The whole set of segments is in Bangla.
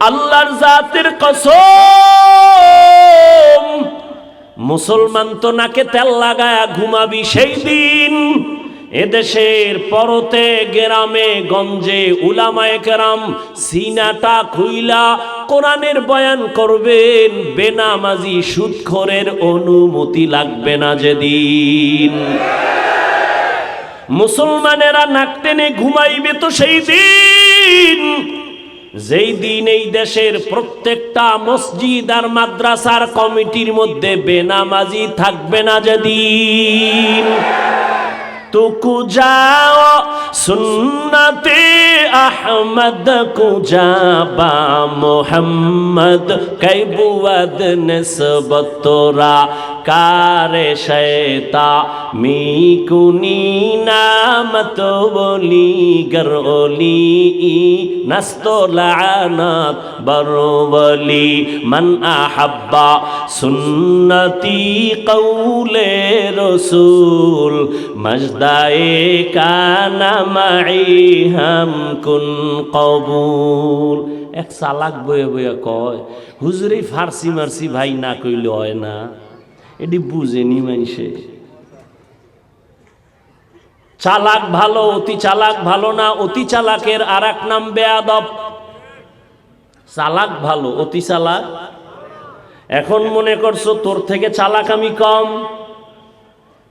আল্লাহর জাতের কসম। মুসলমান তো নাকে তেল লাগায়া ঘুমাবি সেই দিন। এদেশের পরতে, গ্রামে, গঞ্জে, উলামায়ে কেরাম সিনাটা খুইলা কোরআনের বয়ান করবেন, বেনামাজি সুদখোরের অনুমতি লাগবে না যেদিন। মুসলমানেরা নাক টেনে ঘুমাইবে তো সেই দিন। যেই দিন এই দেশের প্রত্যেকটা মসজিদ আর মাদ্রাসার কমিটির মধ্যে বেনামাজি থাকবে না যেদিন। তুকু যাও, সুন্নতে আহমদ কুজাবা মোহাম্মদ, কৈবুয়াদ নিসবতরা কারে শয়তা মি কুনি নামত বলি গরলি নস্তো লানাত বরবলি মন আহাব্বা সুন্নতি কৌলে রসুল কানা মাই হাম কুন কবুল। এক চালাক বয়ে বয়ে কয়, হুজুরি, ফার্সি মার্সি ভাই না কইলে হয় না। এটি বুঝেনি মানুষে চালাক ভালো, অতি চালাক ভালো না, অতি চালাকের আর এক নাম বেয়াদব। চালাক ভালো, অতি চালাক। এখন মনে করছ তোর থেকে চালাক আমি কম।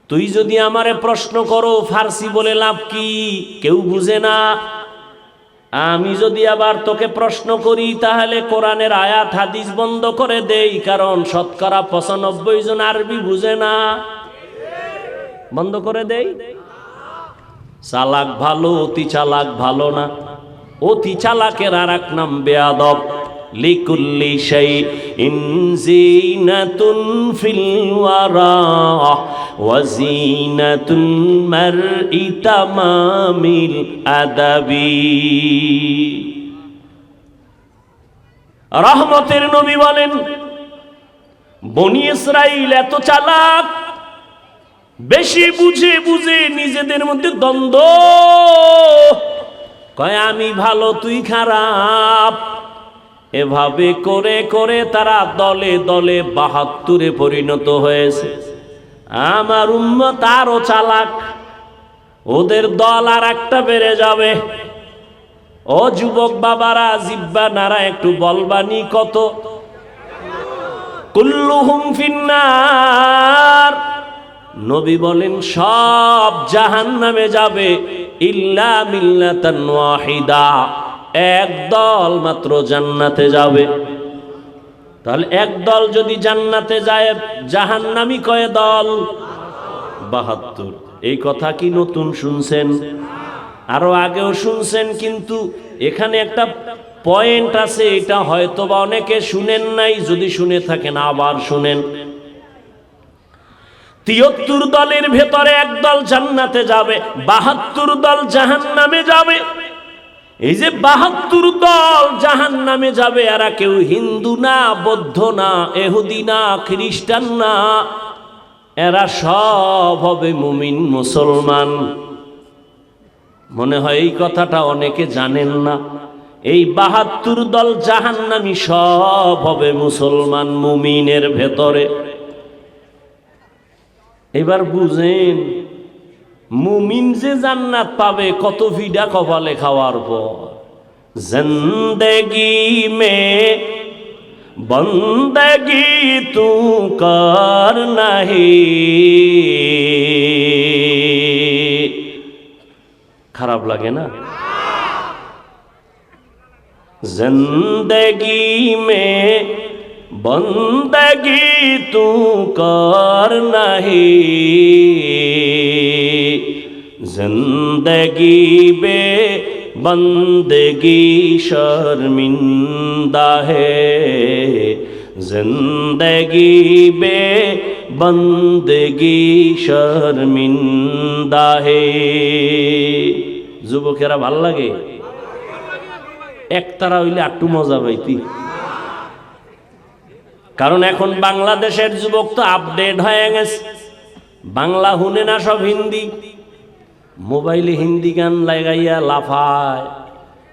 তুই যদি আমারে প্রশ্ন করো ফার্সি বলে লাভ কি? কেউ বুঝে না। আমি যদি আবার তোকে প্রশ্ন করি, তাহলে কোরআনের আয়াত, হাদিস বন্ধ করে দেই, কারণ শতকরা পঁচানব্বই জন আরবি বুঝে না। বন্ধ করে দেই? চালাক ভালো, অতি চালাক ভালো না। অতি চালাকের আর এক নাম বেয়াদব। লিকুল্লি শাই ইনজিনাতুন ফিল ওয়ারা। ওয়াজিনাতুন মারই তামামিল আদাবি রহমতের নবী বলেন, বনি ইসরাইল এত চালাক, বেশি বুঝে বুঝে নিজেদের মধ্যে দ্বন্দ্ব। কয়, আমি ভালো, তুই খারাপ। এভাবে করে করে তারা দলে দলে বাহাত্তরে পরিণত হয়েছে। আমার উম্মত আরও চালাক। ওদের দল আর একটা বেড়ে যাবে। ও যুবক বাবারা, জিব্বা নারা একটু বলবানি কত কুল্লুহুম ফিন্নার। নবী বলেন, সব জাহান নামে যাবে, ইল্লা মিল্লাতান এক দল মাত্র জান্নাতে যাবে। তাহলে এক দল যদি জান্নাতে যায়, জাহান্নামি কয়ে দল? বাহাত্তর। এই কথা কি নতুন শুনছেন? আরও আগেও শুনছেন, কিন্তু এখানে একটা পয়েন্ট আছে, এটা হয়তো বা অনেকে শুনেন নাই, যদি শুনে থাকেন, আবার শুনেন। তিয়াত্তর দলের ভেতরে এক দল জান্নাতে যাবে, বাহাত্তর দল জাহান নামে যাবে। এই যে বাহাত্তর দল জাহান নামে যাবে এরা কেউ হিন্দু না, বৌদ্ধ না এহুদি না, খ্রিস্টান না, এরা সব হবে মুমিন মুসলমান। মনে হয় এই কথাটা অনেকে জানেন না। এই বাহাত্তর দল জাহান্নামি সব হবে মুসলমান মুমিনের ভেতরে। এবার বুঝেন মুমিন যে জান্নাত পাবে, কত ভিডা কপালে খাওয়ার পর। জিন্দগি মে বন্দগি তু কর নাহি। খারাপ লাগে না? জিন্দগি মে বন্দগি তু কর নাহি। জিন্দগি বে বন্দগি শর্মিন্দা হে। জিন্দগি বে বন্দগি শর্মিন্দা হে। যুবকেরা ভালো লাগে? একতারা হইলে একটু মজা পাইতি। কারণ এখন বাংলাদেশের যুবক তো আপডেট হয়ে গেছে। বাংলা হুনে না সব হিন্দি। মোবাইলে হিন্দি গান লাগাইয়া লাফায়।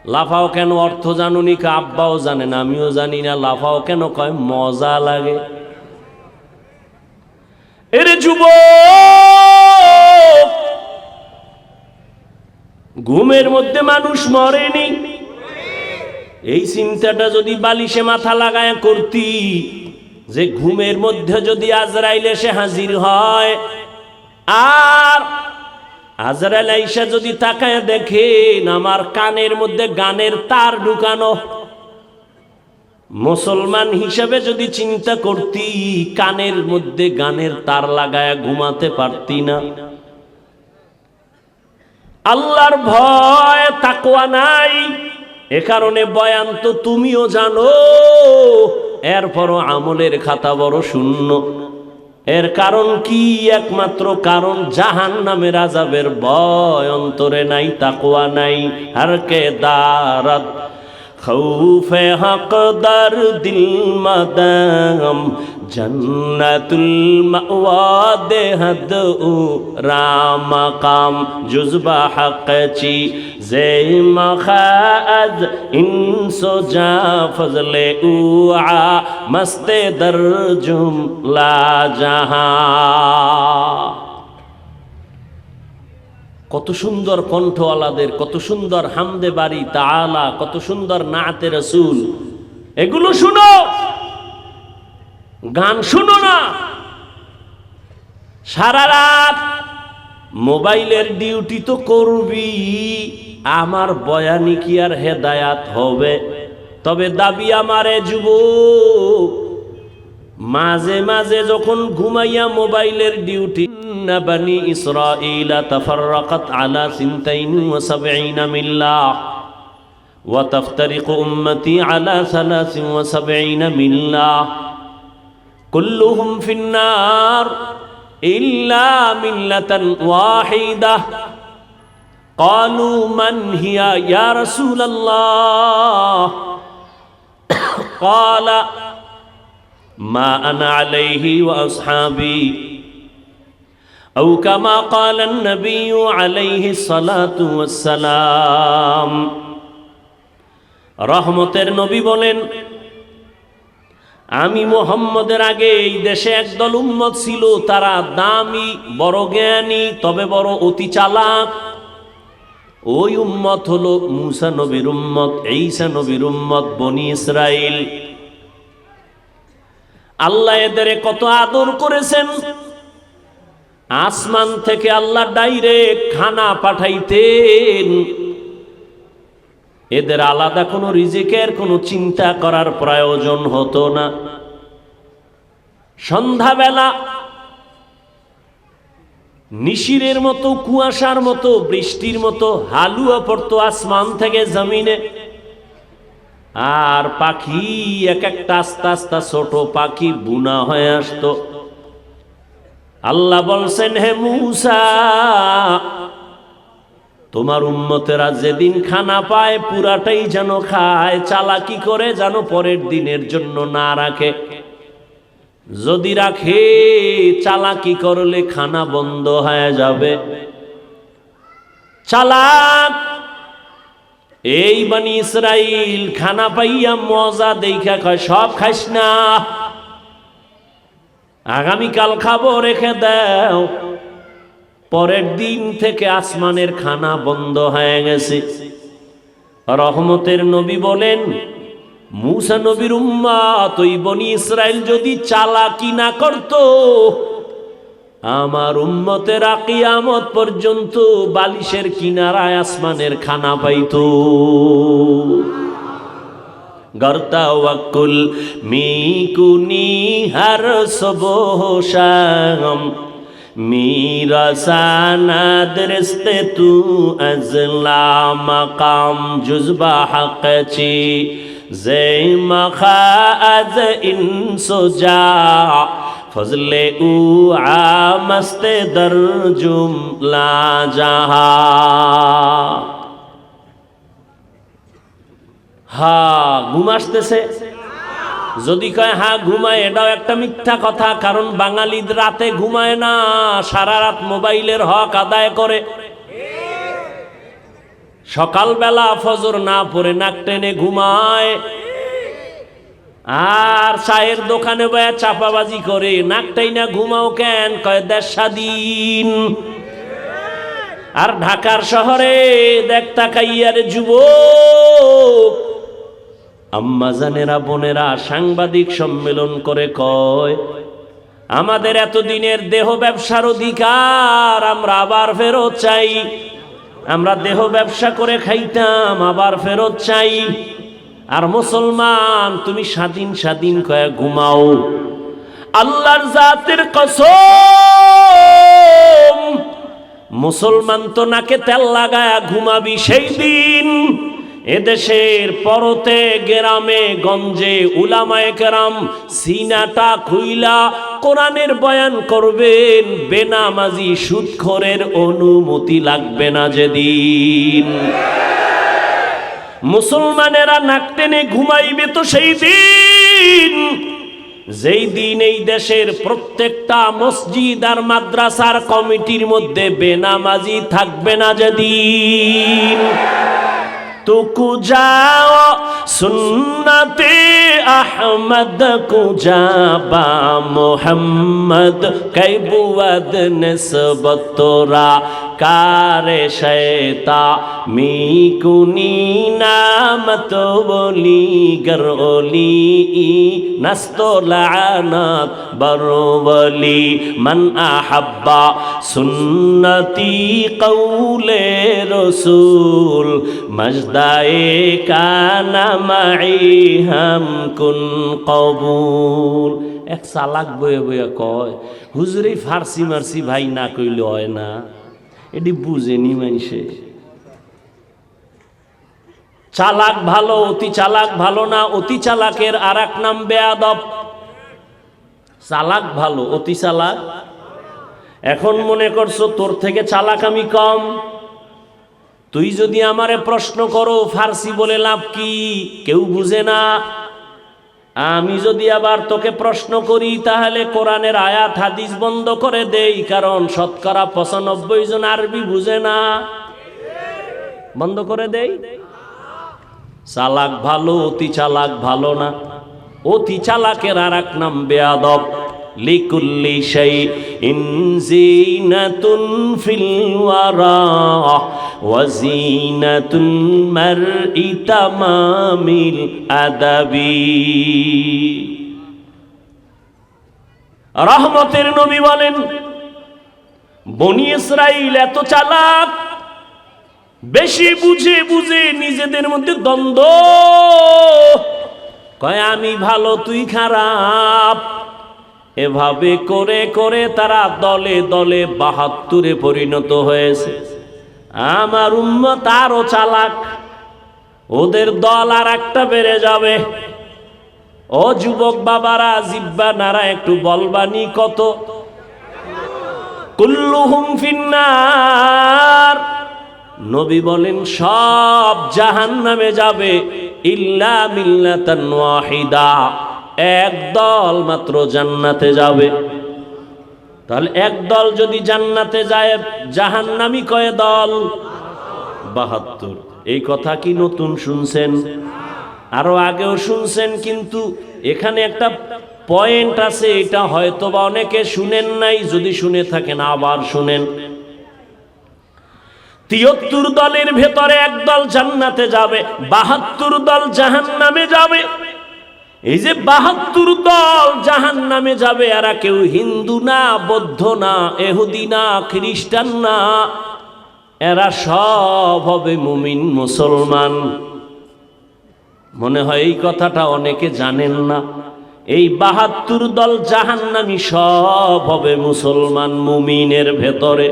লাফাও কেন? অর্থ জানুনি কা? আব্বাও জানেন আমিও জানি না। লাফাও কেন? কয়, মজা লাগে। এরে যুব ঘুমের মধ্যে মানুষ মরেনি। এই চিন্তাটা যদি বালিশে মাথা লাগায় করতি, যে ঘুমের মধ্যে যদি আজরাইল সে হাজির হয়, আর আজরাইল আইসা যদি তাকায় দেখেন, আমার কানের মধ্যে গানের তার ঢুকানো। মুসলমান হিসাবে যদি চিন্তা করতি, কানের মধ্যে গানের তার লাগায় ঘুমাতে পারতি না। আল্লাহর ভয়, তাকওয়া নাই। এ কারণে বয়ান তো তুমিও জানো, এরপরও আমলের খাতা বড় শূন্য। এর কারণ কি? একমাত্র কারণ জাহান নামের আজাবের বয় অন্তরে নাই তাকুয়া নাই আর কে দারাত। খৌফে দিল মাদাম জন্নতুল মাওয়া দেহদ উ রামাকাম জুজবা হকচি জে মখাদ ইনসো যা ফজলে উআ মস্তে দর জুমলা কত সুন্দর কণ্ঠওয়ালাদের, কত সুন্দর হামদে বাড়ি তালা কত সুন্দর নাতে রসুল। এগুলো শুনো! গান শুনো না। সারা রাত মোবাইলের ডিউটি তো করবি, আমার বয়ানি কি আর হেদায়াত হবে? তবে দাবি আমার যুব মাঝে মাঝে যখন ঘুমাইয়া মোবাইলের ডিউটি বানি ইসরাঈল তাফাররাকাত আলা সিনতাইন ওয়া সাবঈনা মিল্লাহ, ওয়া তাফতারিকু উম্মতি আলা সালাসিন ওয়া সাবঈনা মিল্লাহ। في النار إلا ملة واحدة قالوا من هي يا رسول الله قال ما أنا عليه وأصحابي أو كما قال النبي عليه الصلاة والسلام রহমতের নবী বলেন আমি মোহাম্মদের আগে এই দেশে একদল উম্মত ছিল, তারা দামি, বড় জ্ঞানী, তবে বড় অতি চালাক। ওই উম্মত হলো মুসা নবীর উম্মত, ঈসা নবীর উম্মত, বনি ইসরাইল। আল্লাহ এদের কত আদর করেছেন। আসমান থেকে আল্লাহ ডাইরেক্ট খানা পাঠাইতেন। এদের আলাদা কোনো রিজিকের কোনো চিন্তা করার প্রয়োজন হতো না। সন্ধ্যাবেলা নিশিরের মতো, কুয়াশার মতো, বৃষ্টির মতো, হালুয়া পড়তো আসমান থেকে জমিনে। আর পাখি, এক একটা আস্তে আস্তে ছোট পাখি বুনা হয়ে আসতো। আল্লাহ বলছেন, হে মুসা তোমার উম্মতেরা যেদিন খানা পায়, পুরাটাই যেন খায়। চালাকি করে যেন পরের দিনের জন্য না রাখে। যদি রাখে, চালাকি করলে খানা বন্ধ হয়ে যাবে। চালাক, এই বানি ইসরাইল, খানা পাইয়া মজা দেখা কয়, সব খাইস না। আগামীকাল খাব রেখে দাও। পরের দিন থেকে আসমানের খানা বন্ধ হয়ে গেছে। রহমতের নবী বলেন, মুসা নবীর উম্মাত, ওই বনি ইসরায়েল যদি চালাকি না করত, আমার উম্মতের কিয়ামত পর্যন্ত বালিশের কিনারায় আসমানের খানা পাইতো। গর্তা ওয়াকুল মিকুনি হর সবোশাম میرا سانا درست تو ازلا مقام جزبا حق چی زی مخا از انسو جا فضل او عامست در جملا جہا ہاں گم আসতেছে যদি কয় হ্যাঁ ঘুমায়। এটাও একটা মিথ্যা কথা, কারণ বাঙালির রাতে ঘুমায় না, সারা রাত মোবাইলের হক আদায় করে। সকালবেলা ফজর না পরে নাক টেনে ঘুমায়। আর চায়ের দোকানে বয়া চাপাবাজি করে নাকটাই না ঘুমাও কেন? কয়, দেশ স্বাধীন। আর ঢাকার শহরে দেখ তাকাইয়ার যুবক আম্মাজানেরা বোনেরা সাংবাদিক সম্মেলন করে কয়, আমাদের এতদিনের দেহ ব্যবসার অধিকার আমরা আবার ফেরত চাই। আমরা দেহ ব্যবসা করে খাইতাম, আবার ফেরত চাই। আর মুসলমান, তুমি স্বাধীন স্বাধীন কয়ে ঘুমাও। আল্লাহর জাতের কসম, মুসলমান তো নাকে তেল লাগায়া ঘুমাবি সেই দিন। এদেশের পরতে গ্রামে, গঞ্জে উলামায়ে কেরাম সিনাটা খুইলা কোরআনের বয়ান করবেন, বেনামাজি সুদখোরের অনুমতি লাগবে না যেদিন। মুসলমানেরা নাক টেনে ঘুমাইবে তো সেই দিন। যেই দিন এই দেশের প্রত্যেকটা মসজিদ আর মাদ্রাসার কমিটির মধ্যে বেনামাজি থাকবে না যেদিন। তুকু যাও সুন্নতে আহমদ কুজাবা মোহাম্মদ কৈবুয়াদ নিসবতরা কারে শৈতা মি কুনি নামত বলি গরলি নস্তো লানাত বরবলি মন আহাব্বা সুন্নতি কৌলে রসুল মজদায়ে কানা মাই হাম কুন কবুল। এক চালাক বয়ে বয়ে কয়, হুজুরে, ফার্সি মারসি ভাই না কইলে হয় না। এটি বুঝেনি মানুষে চালাক ভালো, অতি চালাক ভালো না, অতি চালাকের আর এক নাম বেয়াদব। চালাক ভালো, অতি চালাক। এখন মনে করছ তোর থেকে চালাক আমি কম। তুই যদি আমারে প্রশ্ন করো, ফার্সি বলে লাভ কি? কেউ বুঝে না। আমি যদি আবার তোকে প্রশ্ন করি, তাহলে কোরআনের আয়াত, হাদিস বন্ধ করে দেই, কারণ শতকরা পঁচানব্বই জন আরবি বুঝে না। বন্ধ করে দেই? চালাক ভালো, অতি চালাক ভালো না। অতি চালাকের আর এক নাম বেয়াদব। লিকুল্লি সেই ইনজিনাতুন ফিল ওয়ারা। ওয়াজিনাতুন মারই তামামিল আদাবি রহমতের নবী বলেন, বনি ইসরাইল এত চালাক, বেশি বুঝে বুঝে নিজেদের মধ্যে দ্বন্দ্ব। কয়, আমি ভালো, তুই খারাপ। এভাবে করে করে তারা দলে দলে বাহাত্তরে পরিণত হয়েছে। আমার উম্মত আরও চালাক। ওদের দল আর একটা বেড়ে যাবে। ও যুবক বাবারা, জিব্বা নারা একটু বলবানি কত? কুল্লুহুম ফিন্নার। নবী বলেন, সব জাহান নামে যাবে, ইল্লা মিল্লাতান ওয়াহিদা। এক দল মাত্র জান্নাতে যাবে। তাহলে এক দল যদি জান্নাতে যায়, জাহান্নামি কয়ে দল? বাহাত্তর। এই কথা কি নতুন শুনছেন? আরও আগেও শুনছেন, কিন্তু এখানে একটা পয়েন্ট আছে, এটা হয়তো বা অনেকে শুনেন নাই, যদি শুনে থাকেন, আবার শুনেন। তিয়াত্তর দলের ভেতরে একদল জান্নাতে যাবে, বাহাত্তর দল জাহান নামে যাবে। এই যে বাহাত্তর দল জাহান নামে যাবে, এরা কেউ হিন্দু না, বৌদ্ধ না, এহুদি না, খ্রিস্টান না, এরা সব হবে মুমিন মুসলমান। মনে হয় এই কথাটা অনেকে জানেন না। এই বাহাত্তর দল জাহান্নামি সব হবে মুসলমান মুমিনের ভেতরে।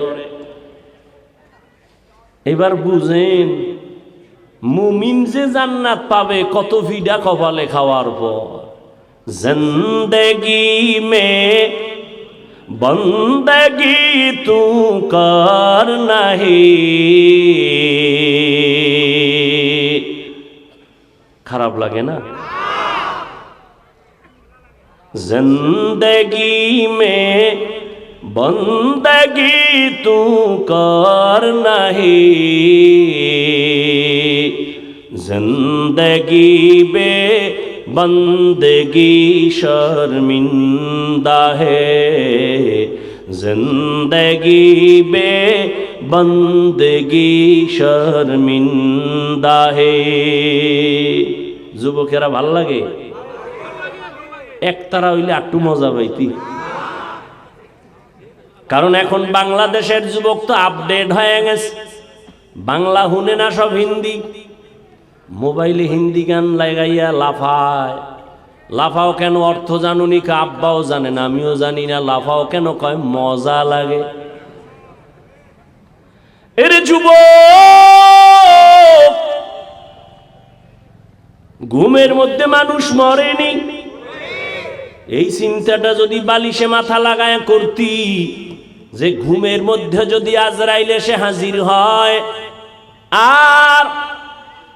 এবার বুঝেন মুমিন যে জান্নাত পাবে, কত ভিডা কপালে খাওয়ার পর। জিন্দগি মে বন্দগি তু কর নাহি। খারাপ লাগে না? জিন্দগি মে বন্দগি তু কর নাহি? জিন্দগি বে বন্দগি শর্মিন্দা হে। জিন্দগি বে বন্দগি শর্মিন্দা হে। যুবকেরা ভালো লাগে? একতারা হইলে আটটু মজা পাইতি। কারণ এখন বাংলাদেশের যুবক তো আপডেট হয়ে গেছে। বাংলা হুনে না সব হিন্দি। মোবাইলে হিন্দি গান লাগাইয়া লাফায়। লাফাও কেন অর্থ জানুনি কা আব্বাও জানে না, আমিও জানি না, লাফাও কেন কয় মজা লাগে। এরে যুব ঘুমের মধ্যে মানুষ মরেনি। এই চিন্তাটা যদি বালিশে মাথা লাগায় করতি যে ঘুমের মধ্যে যদি আজরাইল এসে হাজির হয়, আর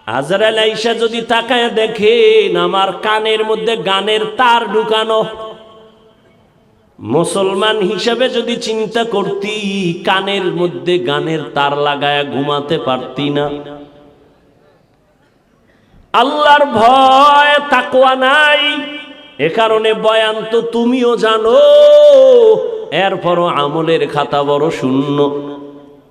আজরাইল আইসা যদি তাকায় দেখেন, আমার কানের মধ্যে গানের তার ঢুকানো। মুসলমান হিসাবে যদি চিন্তা করতি, কানের মধ্যে গানের তার লাগায় ঘুমাতে পারতি না। আল্লাহর ভয়, তাকওয়া নাই। এ কারণে বয়ান তো তুমিও জানো। এরপরও আমলের খাতা বড় শূন্য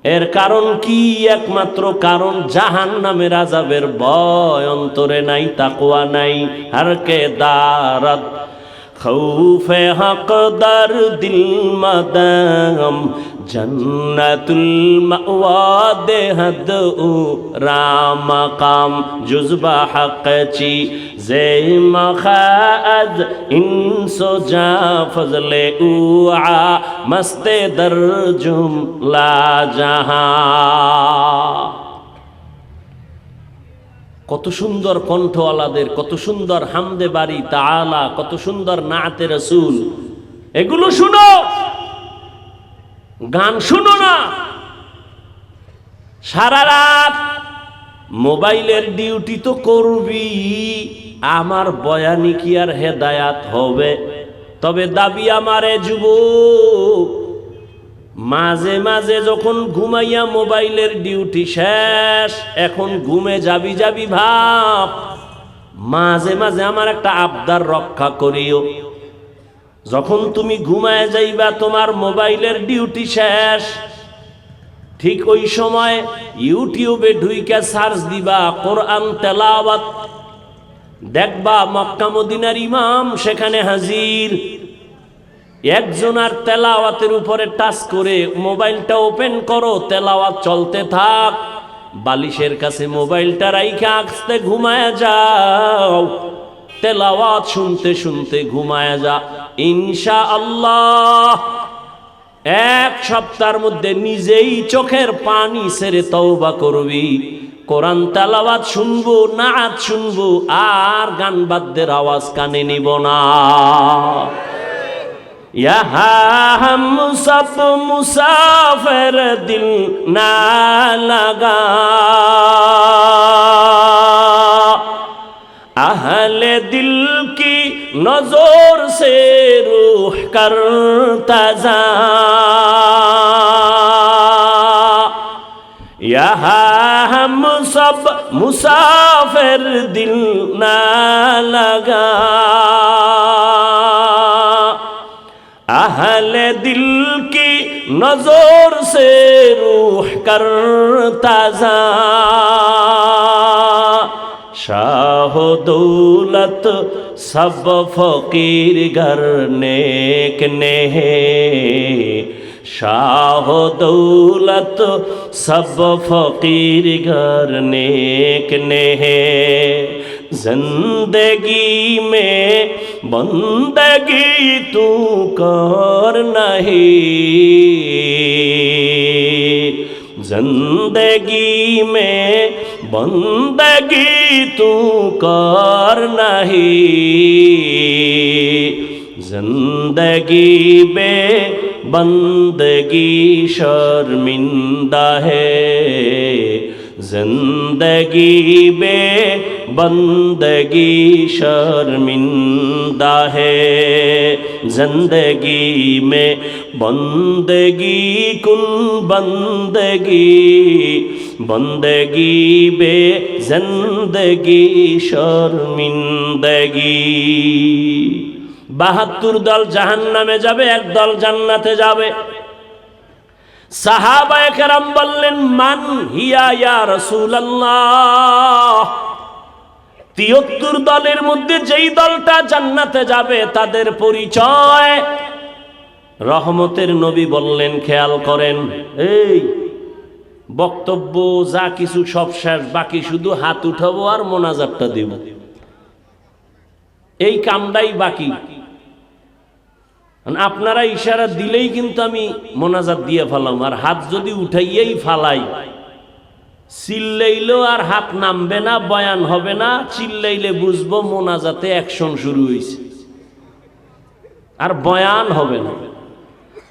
এর কারণ কি একমাত্র কারণ জাহান নামের আজাবের ভয় অন্তরে নাই তাকওয়া নাই আর কে দারাত خوف حق در دل مدام জন্নতুল মাওয়াদে হদ উ রামাকাম জুজবা হকচি জে মখাদ ইনসো জা ফজলে উআ মস্তে দর জুমলা জাহা। কত সুন্দর কণ্ঠওয়ালাদের, কত সুন্দর হামদে বাড়ি তালা কত সুন্দর নাতে রসুল। এগুলো শুনো! গান শুনো না। সারা রাত মোবাইলের ডিউটি তো করবি, আমার বয়ানি কি আর হেদায়াত হবে? তবে দাবি আমারে যুব মাঝে মাঝে যখন ঘুমাইয়া মোবাইলের ডিউটি শেষ, এখন ঘুমে যাবি যাবি ভাব, মাঝে মাঝে আমার একটা আবদার রক্ষা করিও। যখন তুমি ঘুমায় যাইবা, তোমার মোবাইলের ডিউটি শেষ। ঠিক ওই সময় ইউটিউবে ঢুইকা সার্চ দিবা, কোরআন তেলাওয়াত। দেখবা মক্কা মদিনার ইমাম সেখানে হাজির। একজনার তেলাওয়াতের উপরে টাচ করে মোবাইলটা ওপেন করো, তেলাওয়াত চলতে থাক। বালিশের কাছে মোবাইলটা রাইখা আঁকতে ঘুমায় যাও। তেলাওয়াত শুনতে শুনতে ঘুমায় যা। ইনশা আল্লাহ এক সপ্তাহের মধ্যে নিজেই চোখের পানি সেরে তওবা করবি কোরআন তেলাওয়াত শুনবো নাচ শুনবো আর গান বাদ্যের আওয়াজ কানে নিব না यहाँ हम सब मुसाफिर दिल ना लगा اہل دل کی نظور سے روح کرتا جا یہاں ہم سب مسافر دل نہ لگا اہل دل کی نظور سے روح کرتا جا शाह दौलत सब फकीर घर नेक ने शाह दौलत सब फकीर घर नेक ने ज़िंदगी में बंदगी तू कर नहीं। ज़िंदगी में बंदगी तू कर नहीं जिंदगी बे बंदगी शर्मिंदा है जिंदगी बे बंदगी शर्मिंदा है जिंदगी में बंदगी कुन बंदगी বন্দগি বে জন্দগি শর্মিন্দগি। বাহাত্তর দল জাহান নামে যাবে, এক দল জান্নাতে যাবে। সাহাবায় কেরাম বললেন, মান হিয়া রসুল রসুল্লাহ তিয়াত্তর দলের মধ্যে যেই দলটা জান্নাতে যাবে, তাদের পরিচয়। রহমতের নবী বললেন, খেয়াল করেন, এই বক্তব্য যা কিছু সব শেষ, বাকি শুধু হাত উঠাবো আর মোনাজারটা দেব। এই কামটাই বাকি। আপনারা ইশারা দিলেই কিন্তু আমি মোনাজাত দিয়ে ফেলাম, আর হাত যদি উঠাইয়েই ফালাই, চিল্লাইলেও আর হাত নামবে না, বয়ান হবে না, চিল্লাইলে বুঝব মোনাজাতে অ্যাকশন শুরু হয়েছে আর বয়ান হবে না।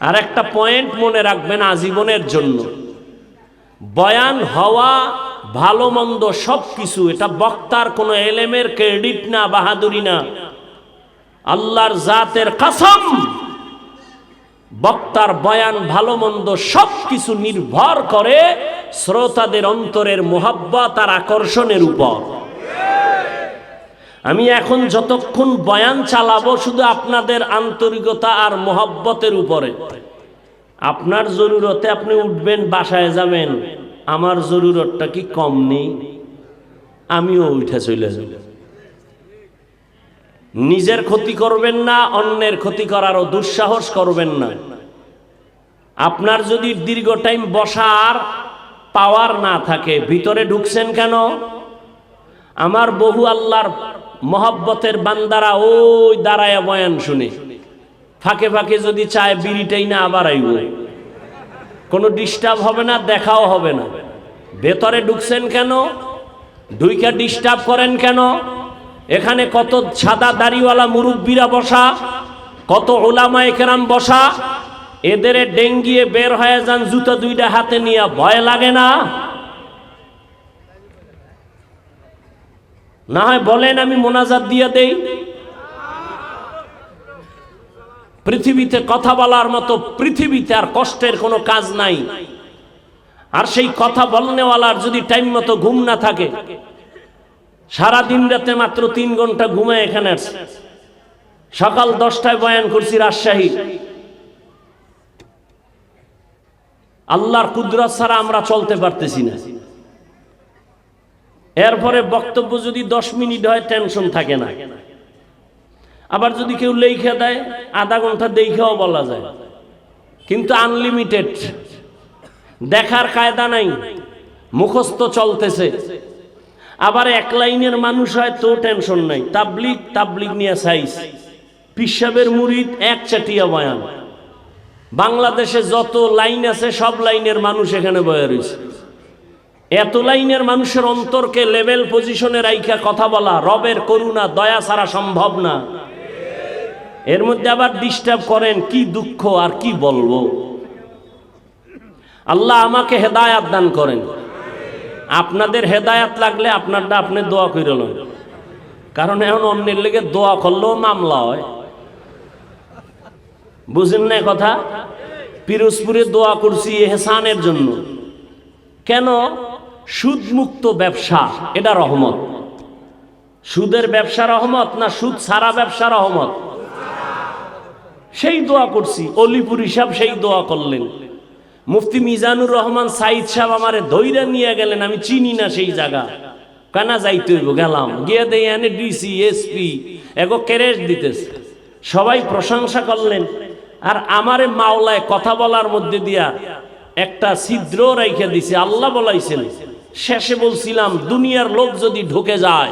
আর একটা পয়েন্ট মনে রাখবেন আজীবনের জন্য। বয়ান হওয়া, ভালো মন্দ সব কিছু এটা বক্তার কোনো এলেমের ক্রেডিট না, বাহাদুরি না। আল্লাহর জাতের কাসম। বক্তার বয়ান ভালো মন্দ সব কিছু নির্ভর করে শ্রোতাদের অন্তরের মোহাব্বত আর আকর্ষণের উপর। আমি এখন যতক্ষণ বয়ান চালাবো, শুধু আপনাদের আন্তরিকতা আর মোহাব্বতের উপরে। আপনার জরুরতে আপনি উঠবেন, বাসায় যাবেন। আমার জরুরতটা কি কম নেই? আমিও উঠে চলে যাব। নিজের ক্ষতি করবেন না, অন্যের ক্ষতি করারও দুঃসাহস করবেন না। আপনার যদি দীর্ঘ টাইম বসার পাওয়ার না থাকে, ভিতরে ঢুকছেন কেন? আমার বহু আল্লাহর মহব্বতের বান্দারা ওই দাঁড়ায় বয়ান শুনে। ফাঁকে ফাঁকে যদি চায় বিড়িটাই না আবার আইব। কোনো ডিস্টার্ব হবে না, দেখাও হবে না। ভেতরে ঢুকছেন কেন? দুইকা ডিস্টার্ব করেন কেন? এখানে কত সাদা দাড়িওয়ালা মুরব্বীরা বসা, কত ওলামা একরাম বসা। এদের ডেঙ্গিয়ে বের হয়ে যান, জুতো দুইটা হাতে নিয়ে। ভয় লাগে না? না হয় বলেন, আমি মোনাজাত দিয়ে দেই। পৃথিবীতে কথা বলার মতো পৃথিবীতে আর কষ্টের কোনো কাজ নাই। আর সেই কথা বলনেওয়ালার যদি টাইম মতো ঘুম না থাকে, সারা দিন রাতে মাত্র তিন ঘণ্টা ঘুমায় এখানে সকাল দশটায় বয়ান করছি রাজশাহী। আল্লাহর কুদরত ছাড়া আমরা চলতে পারতেছি না। এরপরে বক্তব্য যদি দশ মিনিট হয় টেনশন থাকে না। আবার যদি কেউ লেখা দেয়, আধা ঘণ্টা দেখেও বলা যায়। কিন্তু আনলিমিটেড দেখার কায়দা নাই, মুখস্থ চলতেছে। আবার এক লাইনের মানুষ হয়, তো টেনশন নাই। তাবলিক তাবলিক নিয়ে সাইজ পিসাবের মুরিদ এক চাটিয়া বয়ান। বাংলাদেশে যত লাইন আছে, সব লাইনের মানুষ এখানে বয়ে রয়েছে। এত লাইনের মানুষের অন্তরকে লেভেল পজিশনে রাইখা কথা বলা, রবের করুণা, দয়া ছাড়া সম্ভব না। এর মধ্যে আবার ডিস্টার্ব করেন, কি দুঃখ আর কি বলব? আল্লাহ আমাকে হেদায়াত দান করেন। আপনাদের হেদায়াত লাগলে আপনারটা আপনি দোয়া করেন কারণ এখন অন্যের লেগে দোয়া করলেও মামলা হয়। বুঝেন না কথা? পিরোজপুরে দোয়া করছি এহসানের জন্য। কেন? সুদমুক্ত ব্যবসা, এটা রহমত। সুদের ব্যবসা রহমত না সুদ সারা ব্যবসা রহমত? সেই দোয়া করছি, অলিপুর হিসাব সেই দোয়া করলেন। মুফতি মিজানুর রহমান সাইদ সাহেব আমারে ধৈর্য নিয়ে গেলেন, আমি চিনি না সেই জায়গা। কানা যাইতে হইব, গেলাম। গিয়ে দেই এনে ডিসি, এসপি, এগো ক্যারেজ দিতেছে। সবাই প্রশংসা করলেন। আর আমারে মাওলায় কথা বলার মধ্যে দিয়া একটা ছিদ্র রাইখে দিছে, আল্লাহ বলাইছেন। শেষে বলছিলাম, দুনিয়ার লোক যদি ঢুকে যায়,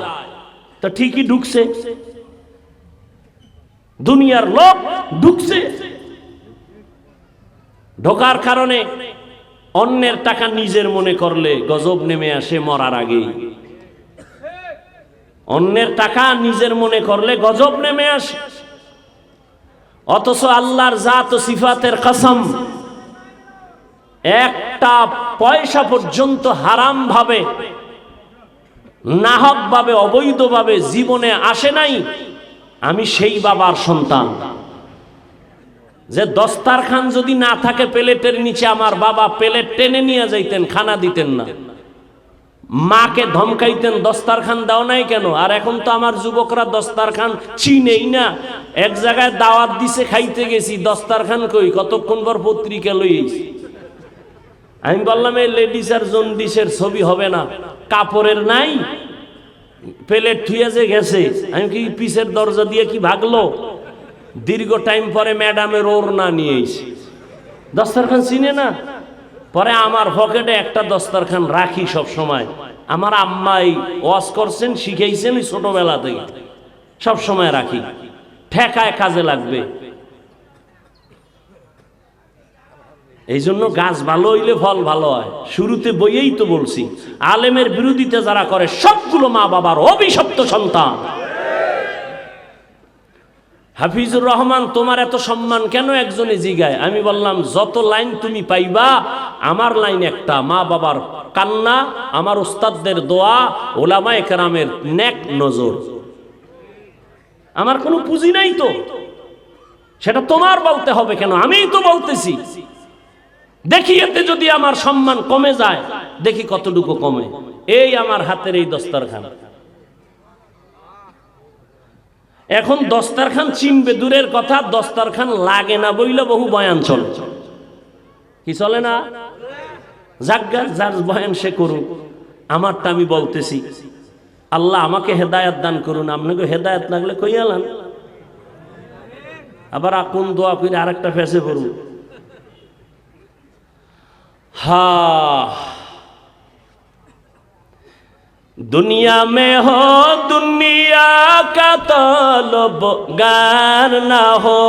তো ঠিকই ঢুকছে। দুনিয়ার লোক ঢুকছে। ঢোকার কারণে অন্যের টাকা নিজের মনে করলে গজব নেমে আসে মরার আগেই অন্যের টাকা নিজের মনে করলে গজব নেমে আসে। অথচ আল্লাহর জাত ও সিফাতের কসম, একটা পয়সা পর্যন্ত হারাম ভাবে, নাহকভাবে, অবৈধভাবে জীবনে আসে নাই। আমি সেই বাবার সন্তান। যে দস্তারখান যদি না থাকে, প্লেটের নিচে আমার বাবা প্লেট টেনে নিয়ে যাইতেন, খানা দিতেন না। মাকে ধমকাইতেন, দস্তারখান দাও নাই কেন? আর এখন তো আমার যুবকরা দস্তারখান চিনেই না। এক জায়গায় দাওয়াত দিছে, খাইতে গেছি, দস্তারখান কই? কতক্ষণ পর পত্রিকা লইয়েছি আমি বললাম, এই লেডিস আর জন্ডিসের ছবি হবে না। কাপড়ের নাই প্লেট থুয়ে যে গেছে, আমি কি পিসের দরজা দিয়ে কি ভাগলো? দীর্ঘ টাইম পরে ম্যাডামের ওর না নিয়ে এসে দস্তারখান চিনে না? পরে আমার পকেটে একটা দস্তারখান রাখি সব সময়। আমার আম্মাই ওয়াশ করছেন, শিখাইছেন এই ছোটবেলা থেকে। সব সময় রাখি। ঠেকায় কাজে লাগবে। এই জন্য গাছ ভালো হইলে ফল ভালো হয়। শুরুতে বইয়েই তো বলছি, আলেমের বিরোধিতা যারা করে, সবগুলো মা বাবার অভিশপ্ত সন্তান। হাফিজুর রহমান, তোমার এত সম্মান কেন একজনে জিগায়? আমি বললাম, যত লাইন তুমি পাইবা, আমার লাইন একটা, মা বাবার কান্না, আমার ওস্তাদদের দোয়া ওলামা একরামের নেক নজর। আমার কোনো পুঁজি নাই তো। সেটা তোমার বলতে হবে কেন? আমিই তো বলতেছি। দেখি এতে যদি আমার সম্মান কমে যায়, দেখি কতটুকু কমে। এই আমার হাতের এই দস্তারখান। এখন দস্তারখান চিনবে, দূরের কথা, দস্তারখান লাগে না বইলে বহু বয়ান চলে। কি চলে না? যাজ্ঞা যার বয়ান সে করুন আমারটা আমি বলতেছি, আল্লাহ আমাকে হেদায়াত দান করুন, আপনাকে হেদায়াত লাগলে কই আলান আবার কোন দোয়া করে আরেকটা ফেসে পড়ুন हा। दुनिया में हो दुनिया का तलब गार ना हो।